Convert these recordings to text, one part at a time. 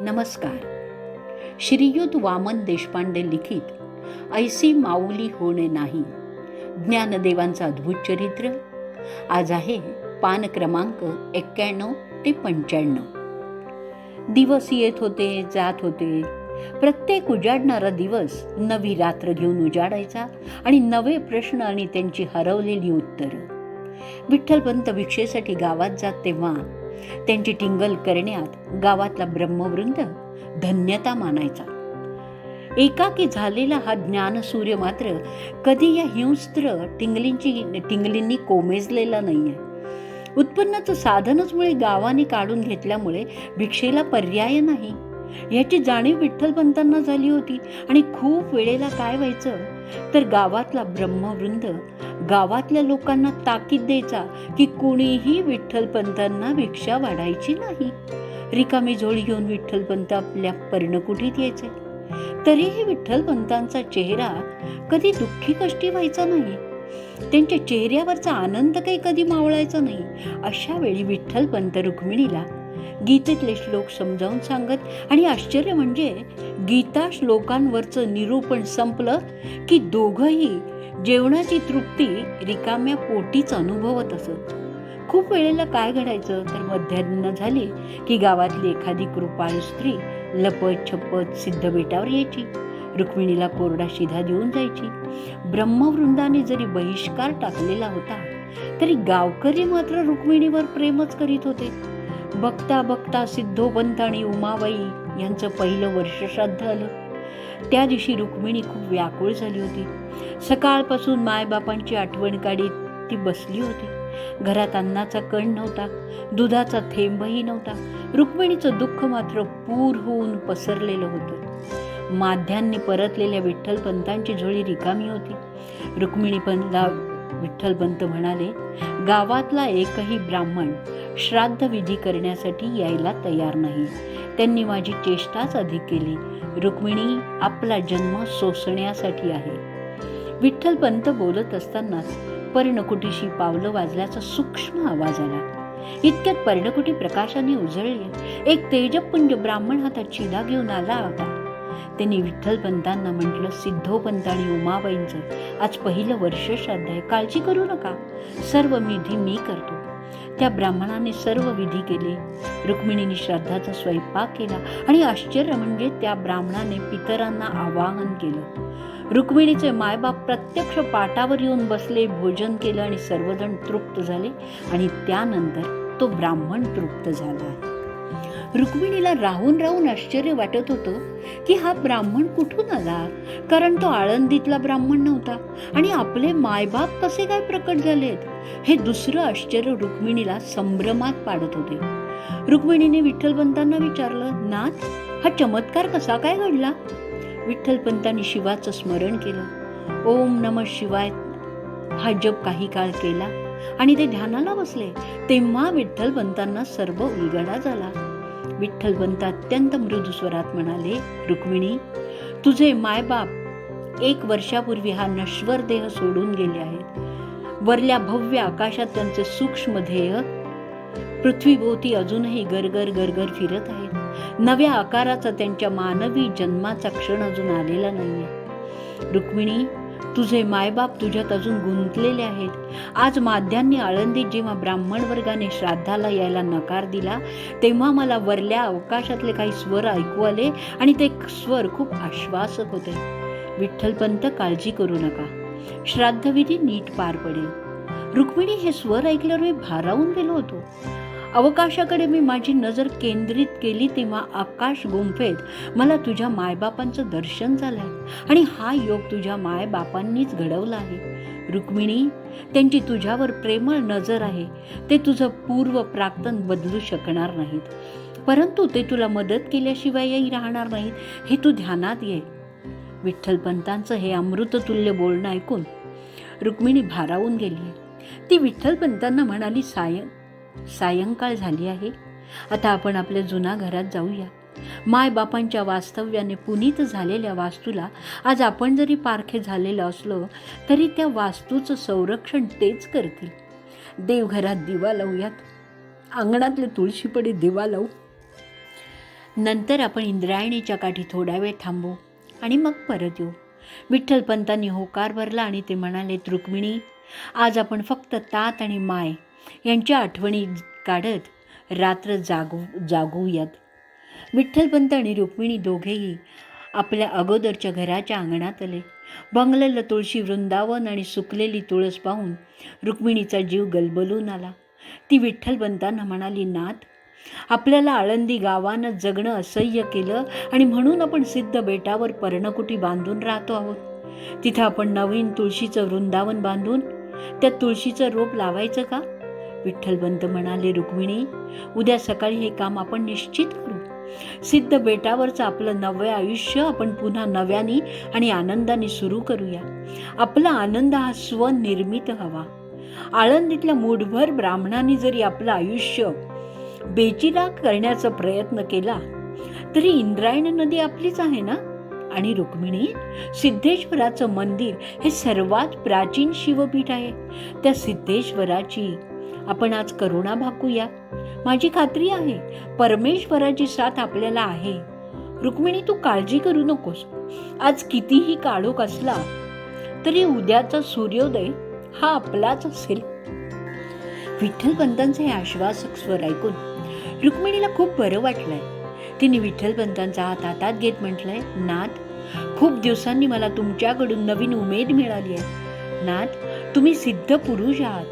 नमस्कार. श्रीयुत वामन देशपांडे लिखित ऐसी माऊली होणे नाही. ज्ञानदेवांचं अद्भुत चरित्र. आज आहे पान क्रमांक एक्क्याण्णव ते पंच्याण्णव. दिवस येत होते जात होते. प्रत्येक उजाडणारा दिवस नवी रात्र घेऊन उजाडायचा आणि नवे प्रश्न आणि त्यांची हरवलेली उत्तरं. विठ्ठलपंत भिक्षेसाठी गावात जात तेव्हा त्यांची टिंगल करण्यात गावातला ब्रह्मवृंद धन्यता मानायचा. एकाकी झालेला हा ज्ञानसूर्य मात्र कधी या हिंस्त्र टिंगलींची टिंगलींनी कोमेजलेला नाहीये. उत्पन्नाचं साधनच मुळे गावाने काढून घेतल्यामुळे भिक्षेला पर्याय नाही. याची जाणीव विठ्ठलपंतांना झाली होती आणि खूप वेळेला काय व्हायचं? तर गावातला ब्रह्मवृंद गावातल्या लोकांना ताकीद द्यायचा की कुणीही विठ्ठलपंतांना भिक्षा वाढायची नाही. रिकामी झोळी घेऊन विठ्ठलपंत आपल्या पर्णकुटीत यायचे. तरीही विठ्ठलपंतांचा चेहरा कधी दुःखी कष्टी व्हायचा नाही. त्यांच्या चेहऱ्यावरचा आनंद काही कधी मावळायचा नाही. अशा वेळी विठ्ठलपंत रुक्मिणीला गीतेतले श्लोक समजावून सांगत आणि आश्चर्य म्हणजे गीता श्लोकांवरचं निरूपण संपलं की दोघंही जेवणाची तृप्ती रिकाम्या पोटीच अनुभवत असत. खूप वेळेला काय घडायचं? तर मध्यान्ह झाली की गावातली एखादी कृपाळी स्त्री लपत छपत सिद्ध बेटावर यायची. रुक्मिणीला कोरडा शिधा देऊन जायची. ब्रह्मवृंदाने जरी बहिष्कार टाकलेला होता तरी गावकरी मात्र रुक्मिणीवर प्रेमच करीत होते. बघता बघता सिद्धोपंत आणि उमाबाई यांचं पहिलं वर्ष श्राद्ध आलं. त्या दिवशी रुक्मिणी खूप व्याकुळ झाली होती. सकाळपासून मायबापांची आठवण काढीत ती बसली होती. घरात अन्नाचा कण नव्हता दुधाचा थेंबही नव्हता. रुक्मिणीचं दुःख मात्र पूर होऊन पसरलेलं होतं. माध्यांनी परतलेल्या विठ्ठलपंतांची झोळी रिकामी होती. रुक्मिणीपंतला विठ्ठलपंत म्हणाले गावातला एकही ब्राह्मण श्राद्ध विधी करण्यासाठी यायला तयार नाही. त्यांनी माझी चेष्टाच अधिक केली. रुक्मिणी आपला जन्म सोसण्यासाठी आहे. विठ्ठलपंत बोलत असतानाच पर्णकुटीशी पावलं वाजल्याचा सूक्ष्म आवाज आला. इतक्यात पर्णकुटी प्रकाशाने उजळली. एक तेजपुंज ब्राह्मण हातात चिदा घेऊन आला होता. त्यांनी विठ्ठलपंतांना म्हटलं सिद्धोपंत आणि उमाबाईंचं आज पहिलं वर्ष श्राद्ध आहे. काळजी करू नका. सर्व विधी मी करतो. त्या ब्राह्मणाने सर्व विधी केले. रुक्मिणीने श्राद्धाचा स्वयंपाक केला आणि आश्चर्य म्हणजे त्या ब्राह्मणाने पितरांना आवाहन केलं. रुक्मिणीचे मायबाप प्रत्यक्ष पाटावर येऊन बसले भोजन केलं आणि सर्वजण तृप्त झाले आणि त्यानंतर तो ब्राह्मण तृप्त झाला. रुक्मिणीला राहून राहून आश्चर्य वाटत होतं की हा ब्राह्मण कुठून आला? कारण तो आळंदीतला ब्राह्मण नव्हता. आणि आपले मायबाप कसे काय प्रकट झालेत? हे दुसरं आश्चर्य रुक्मिणीला संभ्रमात पाडत होते. रुक्मिणीने विठ्ठलपंतांना विचारलं नाथ हा चमत्कार कसा काय घडला? विठ्ठलपंतांनी शिवाचं स्मरण केलं. ओम नम शिवाय. हा जप काही काळ केला आणि ते ध्यानाला बसले. तेव्हा विठ्ठलपंतांना सर्व उलगडा झाला. विठ्ठलवंत अत्यंत मृदू स्वरात म्हणाले रुक्मिणी तुझे मायबाप एक वर्षापूर्वी हा नश्वर देह सोडून गेले आहेत. वरल्या भव्य आकाशात त्यांचे सूक्ष्म ध्येय पृथ्वीभोवती अजूनही गरगर गरगर फिरत आहेत. नव्या आकाराचा त्यांच्या मानवी जन्माचा क्षण अजून आलेला नाहीये. रुक्मिणी तुझे मायबाप तुझ्यात अजून गुंतलेले आहेत. आज माध्यांनी आळंदीत जेव्हा ब्राह्मण वर्गाने श्राद्धाला यायला नकार दिला तेव्हा मला वरल्या अवकाशातले काही स्वर ऐकू आले आणि ते स्वर खूप आश्वासक होते. विठ्ठलपंत काळजी करू नका. श्राद्धविधी नीट पार पडेल. रुक्मिणी हे स्वर ऐकल्यावर मी भारावून गेलो होतो. अवकाशाकडे मी माझी नजर केंद्रित केली तेव्हा आकाश गुंफेत. मला तुझ्या मायबापांचं दर्शन झालंय आणि हा योग तुझ्या मायबापांनीच घडवला आहे. रुक्मिणी त्यांची तुझ्यावर प्रेमळ नजर आहे. ते तुझं पूर्व प्राक्तन बदलू शकणार नाहीत. परंतु ते तुला मदत केल्याशिवायही राहणार नाहीत. हे तू ध्यानात घे विठ्ठलपंतांचं हे अमृततुल्य बोलणं ऐकून रुक्मिणी भारावून गेली. ती विठ्ठलपंतांना म्हणाली सायन सायंकाळ झाली आहे. आता आपण आपल्या जुन्या घरात जाऊया. मायबापांच्या वास्तव्याने पुनीत झालेल्या वास्तूला आज आपण जरी पारखे झालेलं असलो तरी त्या वास्तूचं संरक्षण तेच करतील. देवघरात दिवा लावूयात. अंगणातले तुळशीपडी दिवा लावू. नंतर आपण इंद्रायणीच्या काठी थोडा वेळ थांबू आणि मग परत येऊ. विठ्ठलपंतांनी होकार भरला आणि ते म्हणाले रुक्मिणी आज आपण फक्त तात आणि माय यांच्या आठवणी काढत रात्र जागू जागूयात. विठ्ठलपंत आणि रुक्मिणी दोघेही आपल्या अगोदरच्या घराच्या अंगणात आले. बंगलेलं तुळशी वृंदावन आणि सुकलेली तुळस पाहून रुक्मिणीचा जीव गलबलून आला. ती विठ्ठलपंतांना म्हणाली नाथ आपल्याला आळंदी गावानं जगणं असह्य केलं आणि म्हणून आपण सिद्ध बेटावर पर्णकुटी बांधून राहतो आहोत. तिथं आपण नवीन तुळशीचं वृंदावन बांधून त्या तुळशीचं रोप लावायचं का? विठ्ठलबंत म्हणाले रुक्मिणी उद्या सकाळी हे काम आपण निश्चित करू. सिद्ध बेटावरचं आपलं नवं आयुष्य आपण पुन्हा नव्याने आणि आनंदाने सुरू करूया. आपला आनंद हा स्वनिर्मित हवा. आळंदीतल्या मूठभर ब्राह्मणांनी जरी आपलं आयुष्य बेचिला करण्याचा प्रयत्न केला तरी इंद्रायण नदी आपलीच आहे ना? आणि रुक्मिणी सिद्धेश्वराचं मंदिर हे सर्वात प्राचीन शिवपीठ आहे. त्या सिद्धेश्वराची आपण आज करुणा भाकूया माझी खात्री आहे परमेश्वराची साथ आपल्याला आहे. रुक्मिणी तू काळजी करू नकोस. आज कितीही काळोख असला तरी उद्याचा सूर्योदय हा आपलाच असेल. विठ्ठलपंतांचे हे आश्वासक स्वर ऐकून रुक्मिणीला खूप बरं वाटलंय. तिने विठ्ठलपंतांचा हात हातात घेत म्हटलंय नाथ खूप दिवसांनी मला तुमच्याकडून नवीन उमेद मिळाली आहे. नाथ तुम्ही सिद्ध पुरुष आहात.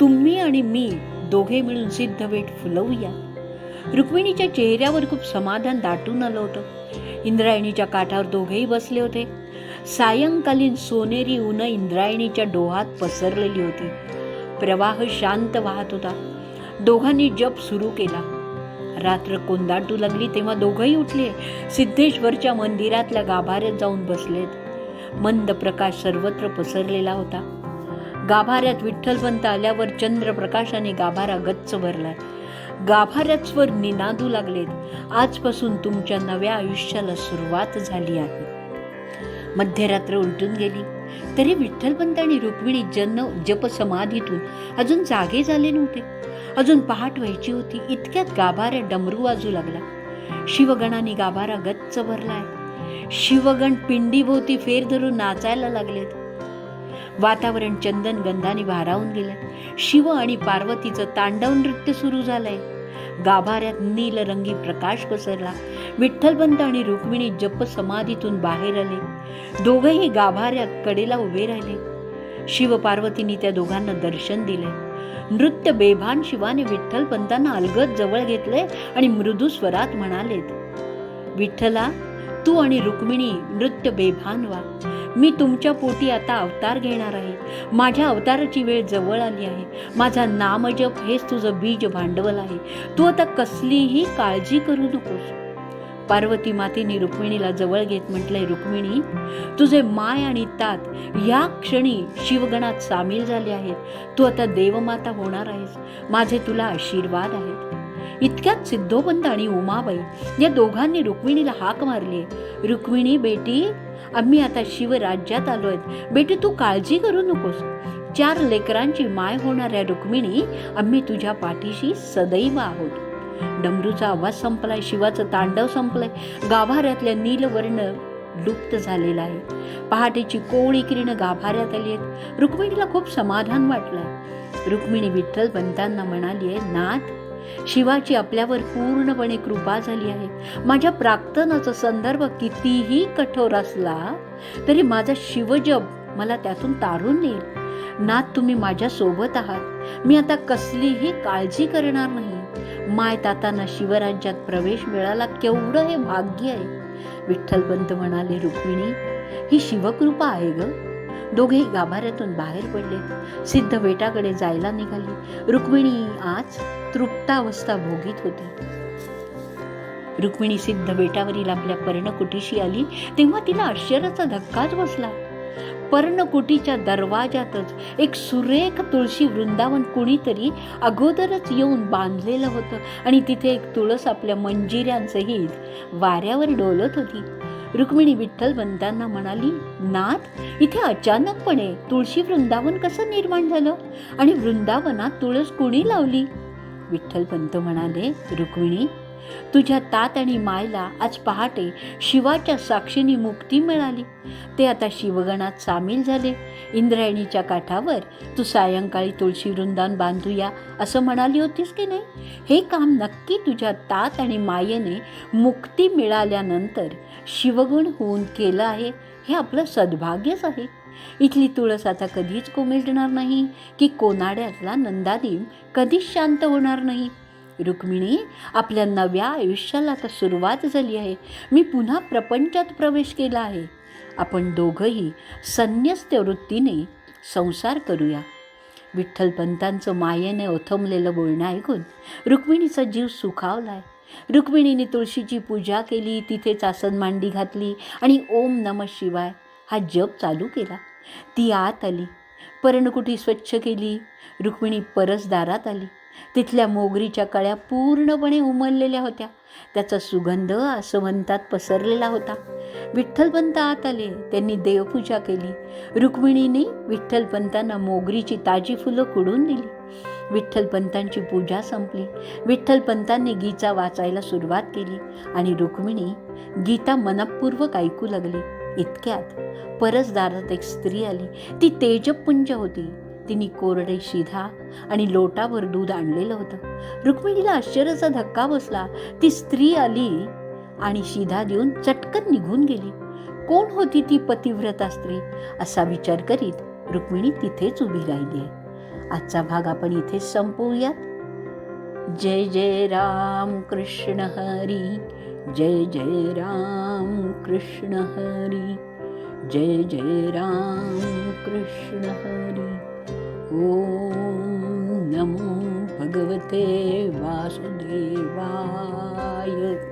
तुम्ही आणि मी दोघे मिळून सिद्ध वेट फुलवूया. रुक्मिणीच्या चेहऱ्यावर खूप समाधान दाटून आलं होतं. इंद्रायणीच्या काठावर दोघेही बसले होते. सायंकालीन सोनेरी ऊन इंद्रायणीच्या डोहात पसरलेली होती. प्रवाह शांत वाहत होता. दोघांनी जप सुरू केला. रात्र कोंदाटू लागली तेव्हा दोघंही उठले. सिद्धेश्वरच्या मंदिरातल्या गाभाऱ्यात जाऊन बसलेत. मंद प्रकाश सर्वत्र पसरलेला होता. गाभाऱ्यात विठ्ठलपंत आल्यावर चंद्रप्रकाशाने गाभारा गच्च भरलाय गाभाऱ्यात स्वर निनादू लागलेत. आजपासून तुमच्या नव्या आयुष्याला सुरुवात झाली आहे. मध्यरात्र उलटून गेली. तरी विठ्ठलपंत आणि रुक्मिणी जन समाधीतून अजून जागे झाले नव्हते. अजून पहाट व्हायची होती. इतक्यात गाभाऱ्या डमरू वाजू लागला. शिवगणाने गाभारा गच्च भरलाय. शिवगण पिंडीभोवती फेर धरून नाचायला लागलेत. वातावरण चंदन गंधाने भारावून गेलं. शिव आणि पार्वतीचं तांडव नृत्य सुरू झालंय. गाभाऱ्यात नीलरंगी प्रकाश पसरला. विठ्ठलपंत आणि रुक्मिणी जप समाधीतून बाहेर आले. दोघंही गाभाऱ्यात कडेला उभे राहिले. शिव पार्वतीने त्या दोघांना दर्शन दिले. नृत्य बेभान शिवाने विठ्ठलपंतांना अलगद जवळ घेतले आणि मृदू स्वरात म्हणालेत विठ्ठला तू आणि रुक्मिणी नृत्य बेभान व्हा. मी तुमच्या पोटी आता अवतार घेणार आहे. माझ्या अवताराची वेळ जवळ आली आहे. माझा नामजप हेच तुझं बीज भांडवल आहे. तू आता कसलीही काळजी करू नकोस. पार्वती मातेने रुक्मिणीला जवळ घेत म्हटलंय रुक्मिणी तुझे माय आणि तात या क्षणी शिवगणात सामील झाले आहेत. तू आता देवमाता होणार आहेस. माझे तुला आशीर्वाद आहेत. इतक्यात सिद्धोपंत आणि उमाबाई या दोघांनी रुक्मिणीला हाक मारली रुक्मिणी बेटी आम्ही आता शिवराज्यात आलो आहेत. बेटी तू काळजी करू नकोस. चार लेकरांची माय होणाऱ्या रुक्मिणी आम्ही तुझ्या पाठीशी सदैव आहोत. डमरूचा आवाज संपलाय शिवाचं तांडव संपलंय. गाभाऱ्यातल्या नीलवर्ण लुप्त झालेला आहे. पहाटेची कोळी किरण गाभाऱ्यात आली आहेत. रुक्मिणीला खूप समाधान वाटलंय. रुक्मिणी विठ्ठल बनताना म्हणाली आहे नाथ शिवाची आपल्यावर पूर्णपणे कृपा झाली आहे. माझ्या प्रार्थनाचा संदर्भ कितीही कठोर असला तरी माझा शिवजप मला त्यातून तारून नेईल. नाथ तुम्ही माझ्या सोबत आहात. मी आता कसलीही काळजी करणार नाही. माय तातांना शिवराज्यात प्रवेश मिळाला केवढं हे भाग्य आहे. विठ्ठलपंत म्हणाले रुक्मिणी ही शिवकृपा आहे ग. दोघेही गाभाऱ्यातून बाहेर पडले. सिद्ध बेटाकडे जायला निघाली. रुक्मिणी आज तृप्तावस्था भोगीत होती. रुक्मिणी सिद्ध बेटावरील आपल्या पर्णकुटीशी आली. तेव्हा तिला आश्चर्याचा धक्काच बसला. पर्णकुटीच्या दरवाजातच एक सुरेख तुळशी वृंदावन कुणीतरी अगोदरच येऊन बांधलेलं होतं आणि तिथे एक तुळस आपल्या मंजिऱ्यांसहित वाऱ्यावर डोलत होती. रुक्मिणी विठ्ठल बंतांना म्हणाली नाथ इथे अचानकपणे तुळशी वृंदावन कसं निर्माण झालं? आणि वृंदावनात तुळस कुणी लावली? विठ्ठल पंत म्हणाले रुक्मिणी तुझ्या तात आणि मायला आज पहाटे शिवाच्या साक्षीने मुक्ती मिळाली. ते आता शिवगणात सामील झाले. इंद्रायणीच्या काठावर तू सायंकाळी तुळशी वृंदान बांधूया असं म्हणाली होतीस की नाही? हे काम नक्की तुझ्या तात आणि मायेने मुक्ती मिळाल्यानंतर शिवगुण होऊन केलं आहे हे आपलं सद्भाग्यच आहे. इथली तुळस आता कधीच कोमेजणार नाही की कोनाड्यातला नंदादीम कधीच शांत होणार नाही. रुक्मिणी आपल्या नव्या आयुष्याला आता सुरुवात झाली आहे. मी पुन्हा प्रपंचात प्रवेश केला आहे. आपण दोघंही संन्यस्त वृत्तीने संसार करूया. विठ्ठलपंतांचं मायेने ओथमलेलं बोलणं ऐकून रुक्मिणीचा जीव सुखावलाय. रुक्मिणीने तुळशीची पूजा केली तिथेच आसन मांडी घातली आणि ओम नम शिवाय हा जप चालू केला. ती आत आली. पर्णकुटी स्वच्छ केली. रुक्मिणी परसदारात आली. तिथल्या मोगरीच्या कळ्या पूर्णपणे उमललेल्या होत्या. त्याचा सुगंध आसवंतात पसरलेला होता. विठ्ठलपंत आत आले. त्यांनी देवपूजा केली. रुक्मिणीने विठ्ठलपंतांना मोगरीची ताजी फुलं कुडून दिली. विठ्ठलपंतांची पूजा संपली. विठ्ठलपंतांनी गीता वाचायला सुरुवात केली आणि रुक्मिणी गीता मनपूर्वक ऐकू लागली. इतक्यात परसदारात एक स्त्री आली. ती तेजपुंज होती. तिने कोरडे शिधा आणि लोटावर दूध आणलेलं होतं. रुक्मिणीला आश्चर्याचा धक्का बसला. ती स्त्री आली आणि शिधा देऊन चटकन निघून गेली. कोण होती ती पतिव्रता स्त्री? असा विचार करीत रुक्मिणी तिथेच उभी राहिली. आहे आजचा भाग आपण इथेच संपवूयात. जय जय राम कृष्ण हरी. जय जय राम कृष्ण हरी। जय जय राम कृष्ण हरी। ओम नमो भगवते वासुदेवाय